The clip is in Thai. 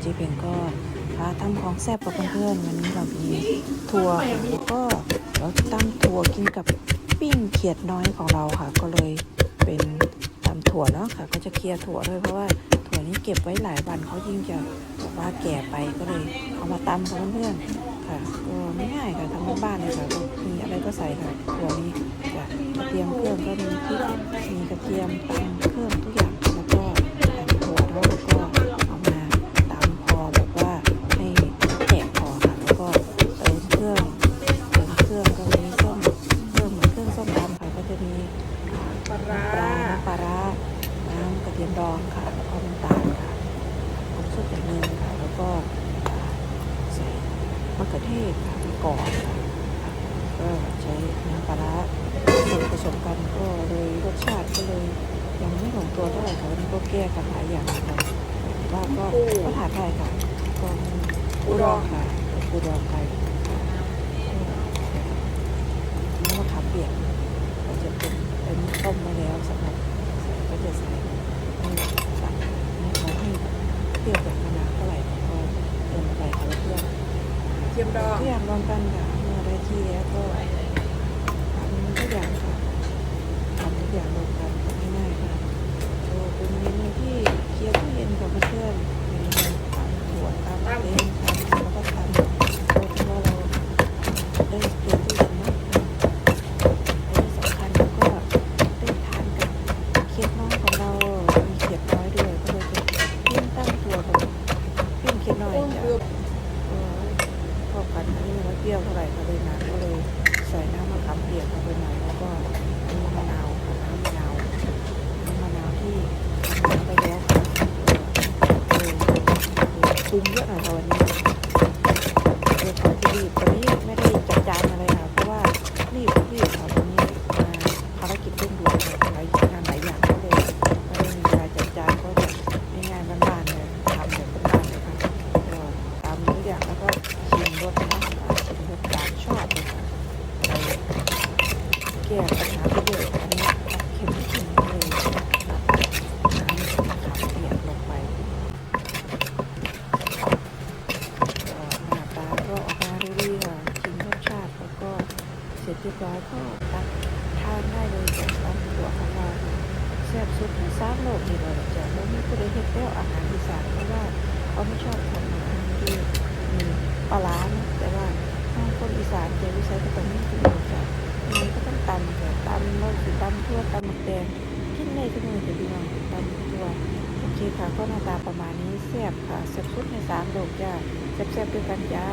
เจเพ็งก็พาทำของแซ่บกับเพื่อนๆวันนี้เรามีถั่วแล้วก็เราตั้งถั่วกินกับปิ้งเขียดน้อยของเราค่ะ ก็เลยเป็นตำถั่วเนาะค่ะ ก็จะเคลียร์ถั่วด้วยเพราะว่าถั่วนี้เก็บไว้หลายวันเขายิ่งจะว่าแก่ไปก็เลยเอามาตำกับเพื่อนๆค่ะก็ไม่ง่ายค่ะทำบ้านๆเลยค่ะก็มีอะไรก็ใส่ค่ะถั่วนี้จ้ะกระเทียมเครื่องก็มีพริกมีกระเทียมตำเครื่องทุกอย่าง ปลาร้าปลาน้ำปลาร้าน้ำกระเทียมดองค่ะ แล้วก็น้ำตาลค่ะผงชูรสอย่างหนึ่งค่ะ แล้วก็ใส่มะเขือเทศค่ะมะกอกค่ะก็ใช้น้ำปลาร้าผสมผสมกันก็เลยรสชาติก็เลยยังไม่ลงตัวเท่าไหร่ค่ะวันนี้ก็แก้กันหลายอย่างค่ะว่าก็ก็ทานได้ค่ะก็อุดรค่ะอุดรไทยค่ะก็น้ำมะขามเปียกก็จะเป็นเป็น ต้มมาแล้วสำหรับใส่ก็จะใส่ให้ตัดให้เขาให้เปรี้ยวแบบมะนาวเท่าไหร่ก็เติมไปค่ะเพื่อนเทียมดองทุกอย่างรวมกันค่ะเมื่อได้ที่แล้วก็ทำทุกอย่างค่ะทำทุกอย่างรวมกันง่ายๆค่ะก็เป็นเมนูที่เคลียร์ตู้เย็นกับเพื่อนๆเมนูทำถั่วทำเล้งทำแล้วก็ทำโดยที่ว่าเราได้เคลียร์ตู้เย็นเนาะ และที่สำคัญเราก็ได้ทานกับเขียดน้อยของเรา มีเขียดน้อยด้วย ก็เลยจะปิ้งตั้งตัวกับปิ้งเขียดน้อยจ้ะก็พอกั นี้มันเปรี้ยวเท่าไหร่ก็เลยนะก็เลยใส่น้ำมะขามเปียกลงไปหน่อยแล้วก็มีมะนาวน้ำมะนาวน้ำมะนาวที่ทำไปแล้วค่ะเออปรุงเยอะหน่อยค่ะวันนี้เออขอจะรีบตอนนี้ไม่ได้จัดจานอะไรค่ะเพราะว่ารีบรีบค่ะวันนี้มาภารกิจเร่งด่วนค่ะหลายงานหลายอย่างก็เลยไม่ได้มีเวลาจัดจานก็จะง่ายๆบ้านๆเลยทำแบบบ้านๆเลยค่ะก็ตามทุกอย่างแล้วก็ชิมรสนะอ่าชิมรสตามชอบเลยค่ะไปแก้ปัญหาไปเยอะอันนี้ตัดเค็มนิดนึงเลยตัดน้ำมะขามเปียกลงไป ก็หน้าตาก็ออกมาดูดีค่ะชิมรสชาติแล้วก็เส ร็จเรียบร้อยก็ตักทานได้เลยจากร้านตัวของเราแซ่บสุดในสามโลกนี่เลยจ้ะแล้วมีผู้ใดเฮ็ดแล้วอาหารอีสานเพราะว่าเขาไม่ชอบทำอาหารที่มีปลาร้านะแต่ว่าถ้าคนอีสานจะวิสัยก็ต้องมีทุกอย่างจ้ะมีก็ต้องตำค่ตำเราสิตำทั่วตำหมักแดงกินได้ทุกมื้อจะพี่น้องตำทั่วโอเคค่ะก็หน้าตาประมาณนี้แซ่บค่ะแซ่บสุดในสามโลกจ้าแซ่บๆด้วยกันจ้า